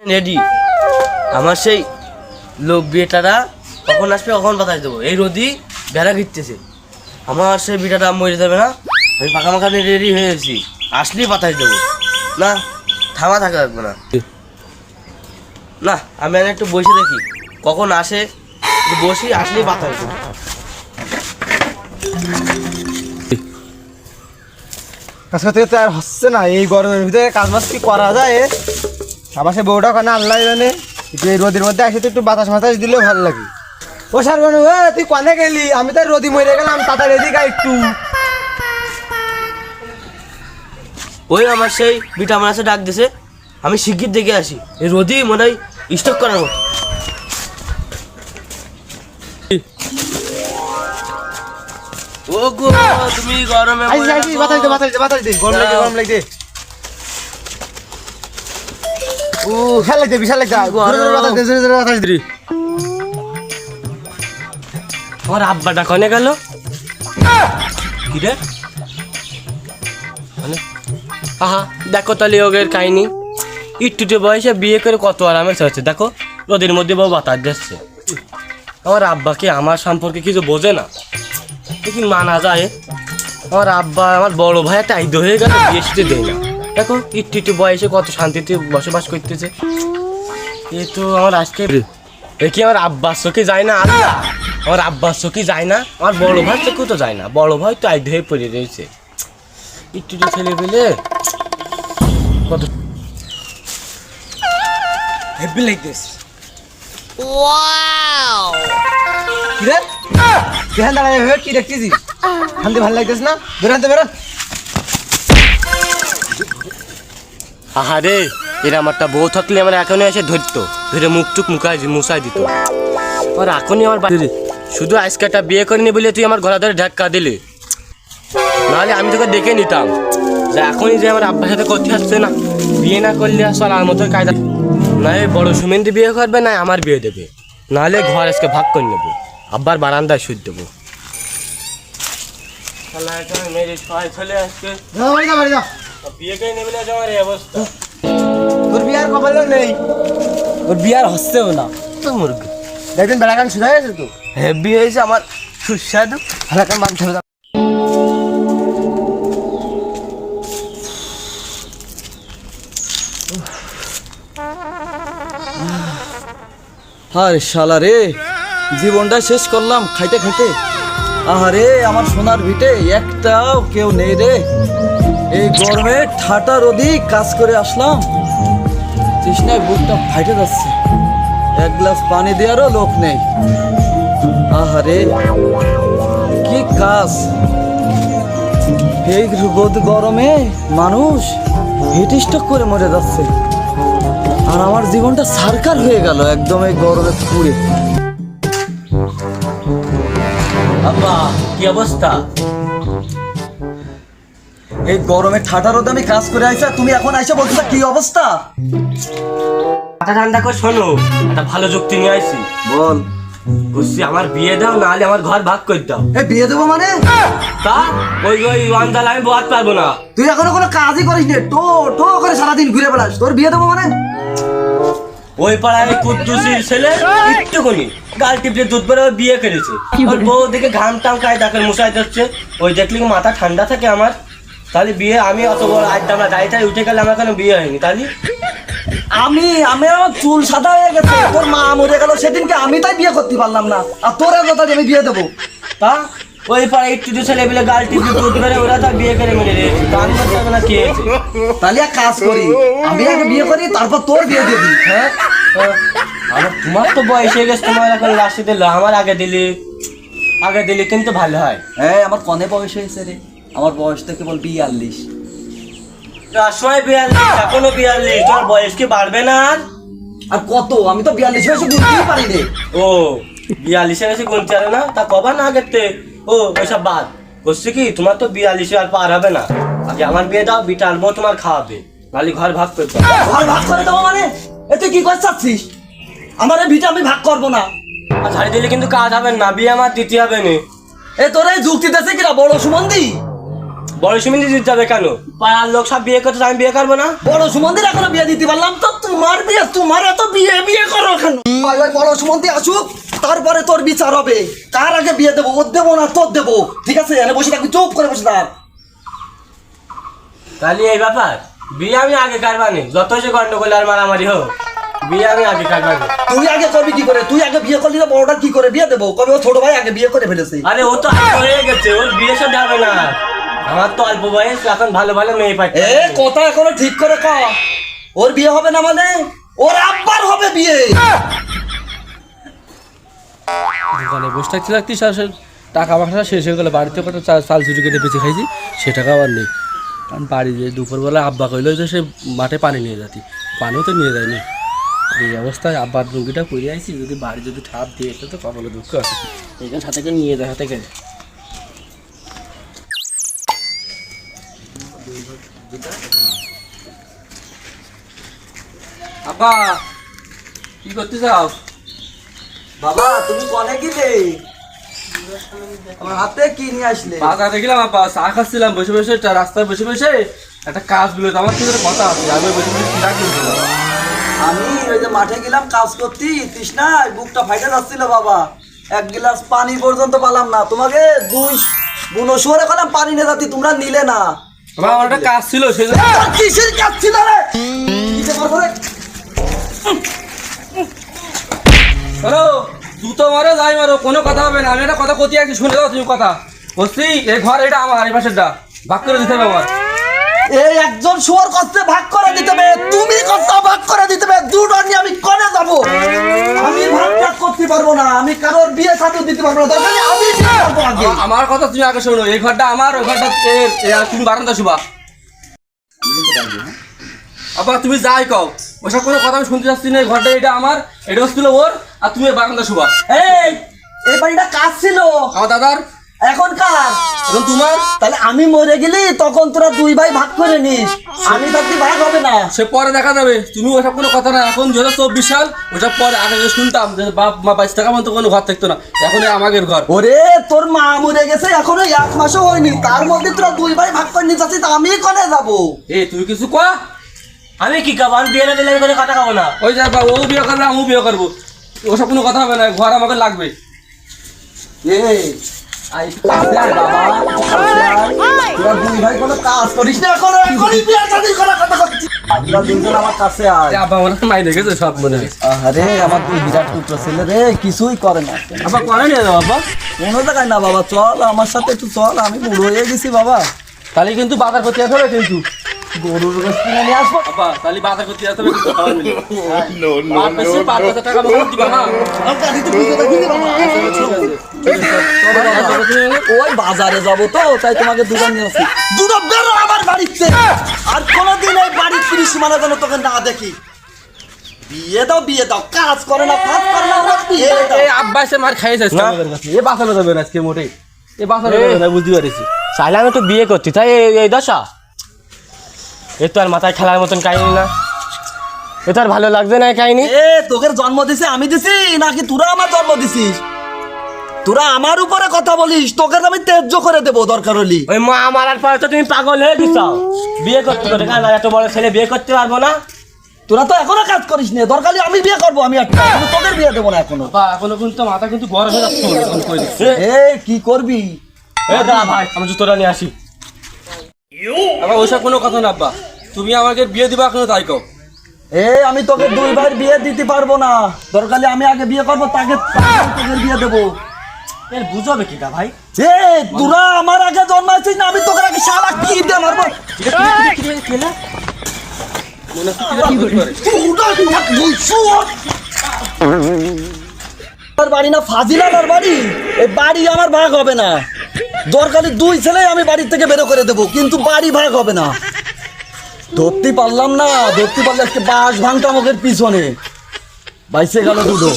Ready আমার সেই লোক বিয়েটারা কখন আসবে, কখন বাতাস দেবো? এই রোদি বেড়া ঘিরতেছে। আমার সেই বিটাটা মরে যাবে না? আমি পাকা মাখা নিয়ে রেডি হয়ে গেছি। আসলেই বাতাস দেবো। না, থামা থাকা লাগবে না। না, আমি একটু বসে দেখি। কখন আসে বসি, আসলেই বাতাস দেবো। কাজ করতে করতে আর হচ্ছে না, এই গরমের ভিতরে কাজ বাজ কি করা যায়? আবার সে বউটা কেন আল্লাহ জানে। একটু এই রোদের মধ্যে আসে তো একটু বাতাস মাতাস দিলেও ভালো লাগে। ও স্যার বানু এ, তুই কনে গেলি? আমি তো রোদি মরে গেলাম, তাড়াতাড়ি এদিকে একটু। ওই আমার সেই বিটা আমার ডাক দিছে। আমি শিগগির দেখে আসি। এই রোদি মনে হয় স্টক করার মতো। ও গো তুমি গরমে আইসি মরে বাতাস দে বাতাস দে বাতাস দে গরম লাগে গরম লাগে ও বিশাল লাগছে বিশাল লাগছে। জোরে জোরে বাতাস দে জোরে জোরে বাতাস দে। আমার আব্বাটা কনে গেল? কি রে? মানে আহা দেখো তাহলে ওগের কাহিনি। একটুটে বয়সে বিয়ে করে কত আরামে চলছে দেখো। রোদের মধ্যে বউ বাতাস দিচ্ছে। আমার আব্বাকে আমার সম্পর্কে কিছু বোঝে না। কি মানা যায়। আমার আব্বা আমার বড় ভাই একটা আইদ হয়ে গেল বিয়ে সাথে দেয় না। দেখো একটু একটু বয়সে কত শান্তিতে বসবাস করতেছে। এ তো আমার আজকে এ কি আমার আব্বার চোখে যায় না? আল্লাহ! আমার আব্বার চোখে যায় না আমার বড় ভাই চোখেও তো যায় না। বড় ভাই তো আইদ হয়ে পড়ে রয়েছে। একটু একটু ছেলে পেলে কত হেভি লাগতেস Wow! কি কেহান দাঁড়ায় ভেবে কি লাগতেছ না? এরম একটা বউ থাকলে আমার এখনই এসে ধরতো। ধরে মুখ টুক মুখাই মুসাই দিত। আর এখনই আমার বাড়ি শুধু বিয়ে করিনি বলে তুই আমার ঘোরা ধরে ধাক্কা দিলি। নাহলে আমি তোকে দেখে নিতাম। যে, এখনই যে আমার আব্বার সাথে করতে আসছে না। বিয়ে না করলে আসলে আর মতো কায়দা না বড় সুমেন্দি বিয়ে করবে, না আমার বিয়ে দেবে। নাহলে ঘর আজকে ভাগ করে নেব। আব্বার বারান্দায় সুদ দেবো। তোর বিয়ার কপালে নেই। তোর বিয়ার হচ্ছেও না। তো মুরগি। দেখবেন হেভি হয়েছে আমার সুস্বাদু। আরে শালা রে। জীবনটা শেষ করলাম খাইতে খাইতে। আহারে, আমার সোনার ভিটে একটাও কেউ নেই রে। এই গরমে ঠাটা রোদি কাজ করে আসলাম। তৃষ্ণায় বুকটা ফাইটে যাচ্ছে। এক গ্লাস পানি দেওয়ারও লোক নেই। আহারে, কি কাজ? এই রোদ গরমে মানুষ হিট স্ট্রোক করে মরে যাচ্ছে। আর আমার জীবনটা সারকার হয়ে গেল একদম এই গরমে পুড়ে। আব্বা কি অবস্থা? এই গরমে ঠাটা রোদে আমি কাজ করে আইসা তুমি এখন আইসা বলছো কি অবস্থা? মাথা ঠান্ডা করে শোনো। একটা ভালো যুক্তি নিয়ে আইছি। বল। বুঝছি আমার বিয়ে দাও নাহলে আমার ঘর ভাগ করে দাও। এই বিয়ে দেবো মানে? তা? ওই ওই ওয়ান্দাল আমি বোয়াত পারব না। তুই এখনও কোনো কাজই করিস নি। টো টো করে সারাদিন ঘুরে বেড়াস। তোর বিয়ে দেবো মানে? ওই পাড়ায় কুদ্দুসির ছেলে একটু কোনি গাল টিপলে দুধ বিয়ে করেছে। ওর বউ দেখে ঘাম টাম খায় তাকে মশাই ওই দেখলে মাথা ঠান্ডা থাকে আমার? তাহলে বিয়ে আমি অত বড় আজ আমরা গাড়িটায় উঠে গেলে আমার কেন বিয়ে হয়নি? তাহলে? আমি আমি আমার চুল সাদা হয়ে গেছে তোর মা মরে গেল সেদিনকে আমি তাই বিয়ে করতে পারলাম না আর তোর কথা আমি বিয়ে দেবো। তা? ওই পাড়ায় একটু দু ছেলে বলে গাল টিপলে দুধ বেড়ে ওরা তার বিয়ে করে মেরে দিয়েছে তা আমি বলতে না কি তাহলে এক কাজ করি আমি আগে বিয়ে করি তারপর তোর বিয়ে দিয়ে দিই হ্যাঁ। আমার তোমার তো বয়স হয়ে গেছে তোমার এখন লাস্টে দিল আমার আগে দিলি। আগে দিলি কিন্তু ভালো হয়। হ্যাঁ আমার কনে বয়স হয়েছে রে। আমার বয়স থেকে বল বিয়াল্লিশ। সময় বিয়াল্লিশ এখনও বিয়াল্লিশ তোমার বয়স কি বাড়বে না আর? আর কত? আমি তো বিয়াল্লিশ বয়সে বুঝতেই পারি রে। ও বিয়াল্লিশে গেছে গুনতে পারে না? তা কবা না আগেতে ও ওইসব বাদ। বলছি কি তোমার তো বিয়াল্লিশে আর পার হবে না। আগে আমার বিয়ে দাও বিটা আলবো তোমার খাওয়াবে। নালি ঘর ভাগ করতে। ঘর ভাগ করে দেবো মানে? এ তুই কি করে চাচ্ছিস? আমার এই ভিটা আমি ভাগ করব না। আর ছাড়ি দিলে কিন্তু কাজ হবে না বিয়ে আমার দিতে হবে না। এ তোর এই যুক্তি দেশে কিনা বড় সুমন্দি? বড় সুমিন্দি দিতে যাবে কেন? পাড়ার লোক সব বিয়ে করতে আমি বিয়ে করব না? বড় সুমন্দির এখনও বিয়ে দিতে পারলাম তো তোমার বিয়ে তোমার এত বিয়ে বিয়ে করো কেন? ভাই বড় সুমন্দি আসুক তারপরে তোর বিচার হবে। কার আগে বিয়ে দেবো ওর দেবো না তোর দেবো? ঠিক আছে এনে বসে থাকবি চুপ করে বসে থাক। তাহলে এই ব্যাপার বিয়ে আমি আগে কারবানি যত সে গন্ডগোল আর মারামারি হোক। বিয়ে আমি আগে কারবানি তুই আগে করবি কি করে? তুই আগে বিয়ে করলি না বড়টা কি করে? বিয়ে দেবো। কবে? ও ছোট ভাই আগে বিয়ে করে ফেলেছে। আরে ও তো আগে হয়ে গেছে। ওর বিয়ে সব যাবে না। আমার তো অল্প বয়স এখন ভালো ভালো মেয়ে পাচ্ছে এ কথা এখনও ঠিক করে ক। ওর বিয়ে হবে না মানে? ওর আব্বার হবে বিয়ে। দোকানে বসে থাকতে থাকতে সে টাকা পয়সা শেষ হয়ে গেলো। বাড়িতে কত চাল চুরি কেটে বেঁচে খাইছি সে টাকা আবার নেই। কারণ বাড়ি যে দুপুরবেলা আব্বা কইলো যে সে মাঠে পানি নিয়ে যাতি। পানিও তো নিয়ে যায়নি। এই অবস্থায় আব্বার রুগীটা করে আইছি যদি বাড়ি যদি ঠাপ দিয়ে এসে তো কপালে দুঃখ আছে। এখানে সাথে করে নিয়ে যায় হাতে গেলে আব্বা কি করতে চাও বাবা তুমি কনে গেলে? আমার হাতে কি নিয়ে আসলে? বাজারে দেখলাম আব্বা চা খাচ্ছিলাম বসে বসে রাস্তায় বসে বসে একটা কাজগুলো আমার সাথে কথা আছে? আমি বসে বসে আমি ওই যে মাঠে গেলাম কাজ করতে তৃষ্ণায় বুকটা ফাইটে যাচ্ছিল বাবা। এক গ্লাস পানি পর্যন্ত পেলাম না। তোমাকে দুই বুনো শুয়ারে কলাম পানি নিয়ে যাচ্ছি তোমরা নিলে না। আমার আমার কাজ ছিল সেই কিসের কাজ ছিল রে? কিসে মারবো রে? হ্যালো জুতো মারো যাই মারো কোনো কথা হবে না। আমি একটা কথা কতি আছি শুনে দাও তুমি কথা। বলছি এই ঘর এটা আমার এই পাশেরটা। ভাগ করে দিতে হবে আমার। এই একজন শুয়ার কষ্টে ভাগ করে দিতে হবে। তুমি কষ্ট ভাগ করে দিতে হবে। দুটো নিয়ে আমি কনে যাব। আমি ভাগ ভাগ করতে পারব না। আমি কারোর বিয়ে সাথে দিতে পারব না। দরকার আমি বিয়ে করব আগে। আমার কথা তুমি আগে শোনো। এই ঘরটা আমার ওই ঘরটা তুমি বারান্দা শুবা আবার তুমি যাই কও। ওসব কোনো কথা আমি শুনতে চাচ্ছি না। এই ঘরটা এটা আমার এটা হচ্ছিল ওর আর তুমি বারান্দা শুবা এই এই বাড়িটা কাজ ছিল? আমার দাদার। এখন কার এখন তোমার? তাহলে আমি মরে গেলি তখন তোরা দুই ভাই ভাগ করে নিস। আমি থাকতে ভাগ হবে না। সে পরে দেখা যাবে। তুমি ওসব কোনো কথা না। এখন দু হাজার চব্বিশ সাল ওসব পরে আগে যে শুনতাম যে বাপ মা বাইশ টাকা মতো কোনো ঘর থাকতো না এখন আমাদের ঘর। ওরে তোর মা মরে গেছে এখনও এক মাসও হয়নি। তার মধ্যে তোরা দুই ভাই ভাগ করে নিস আছিস আমি কনে যাব? এ তুমি কিছু কয়া আমি কি খাব? আমি বিয়ে না দিলে আমি কোনো কথা খাব না। ওই যা ও বিয়ে করবে আমিও বিয়ে করব। ওসব কোনো কথা হবে না ঘর আমাকে লাগবে। এ কিছুই করে না। কোনো জায়গায় না বাবা চল আমার সাথে একটু চল আমি বুড়ো হয়ে গেছি বাবা। তাহলে কিন্তু বাজার করতে হবে কিন্তু। গরুর গোশ কিনে নিয়ে আসব? আব্বা তাহলে বাজার করতে যেতে হবে কিন্তু খাবার মিলে আর বেশি পাঁচ হাজার টাকা দিবা বাজারে যাব তো তাই তোমাকে দুটো নিয়ে আসি দুটো বেরো আমার বাড়িতে। আর কোনোদিন এই বাড়ির তিরিশ সীমানা যেন তোকে না দেখি। বিয়ে দাও বিয়ে দাও। কাজ করে না কাজ করে না ওরা বিয়ে দাও। এই আব্বা মার আজকে আমাদের কাছে। এ বাঁচানো যাবে না আজকে মোটেই। এ বাঁচানো যাবে না বুঝতে পারিছি। চাইলে আমি তো বিয়ে করছি তাই এই- দশা। এ তো আর মাথায় খেলার মতন কাহিনি না। এ তো আর ভালো লাগছে না কাহিনি। এ তোকে জন্ম দিছে আমি দিছি নাকি তোরা আমার জন্ম দিছিস? তোরা আমার উপরে কথা বলিস তোকে আমি তেজ্য করে দেবো দরকার হলি। ওই মা মারার পরে তো তুমি পাগল হয়ে দিচ্ছ বিয়ে করতে করতে কারণ এত বড় ছেলে বিয়ে করতে পারব না। তোরা তো এখনও কাজ করিস না দরকার হলে আমি বিয়ে করব আমি একটা তোদের বিয়ে দেবো না এখনও। বা এখনও কিন্তু মাথা কিন্তু গরম হয়ে যাচ্ছে। এ কি করবি? এ দাঁড়া ভাই আমি জুতোটা নিয়ে আসি। আবার ওইসব কোনো কথা না আব্বা। তুমি আমাকে বিয়ে দিবা এখনও তাই কও। এ আমি তোকে দুই দুইবার বিয়ে দিতে পারব না। দরকার হলে আমি আগে বিয়ে করব তাকে তোকে বিয়ে দেবো। এর বুঝবে কি ভাই? আমার আগে জন্মাইছিস না, আমি তোকে আগে শালা কি বাড়ি না বাড়ি? এই বাড়ি আমার ভাগ হবে না। দরকারি দুই ছেলে আমি বাড়ির থেকে বেরো করে দেবো, কিন্তু বাড়ি ভাগ হবে না। ধরতে পারলাম না, ধরতে পারলে আজকে বাস ভাঙতাম ওদের পিছনে। বাইসে গেল দুটো।